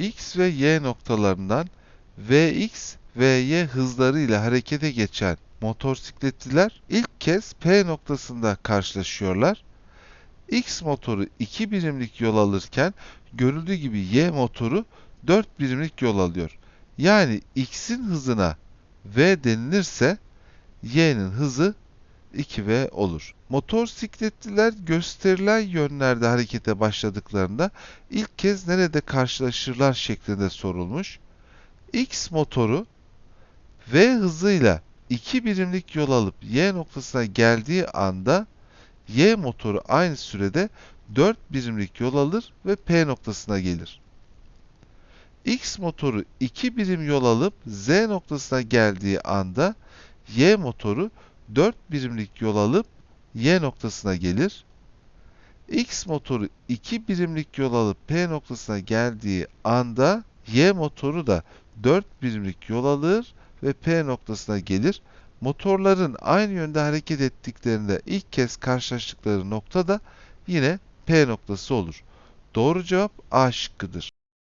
X ve Y noktalarından Vx ve Y hızlarıyla harekete geçen motosikletliler ilk kez P noktasında karşılaşıyorlar. X motoru 2 birimlik yol alırken görüldüğü gibi Y motoru 4 birimlik yol alıyor. Yani X'in hızına V denilirse Y'nin hızı 2V olur. Motosikletliler gösterilen yönlerde harekete başladıklarında ilk kez nerede karşılaşırlar şeklinde sorulmuş. X motoru V hızıyla 2 birimlik yol alıp Y noktasına geldiği anda Y motoru aynı sürede 4 birimlik yol alır ve P noktasına gelir. X motoru 2 birim yol alıp Z noktasına geldiği anda Y motoru 4 birimlik yol alıp Y noktasına gelir. X motoru 2 birimlik yol alıp P noktasına geldiği anda Y motoru da 4 birimlik yol alır ve P noktasına gelir. Motorların aynı yönde hareket ettiklerinde ilk kez karşılaştıkları nokta da yine P noktası olur. Doğru cevap A şıkkıdır.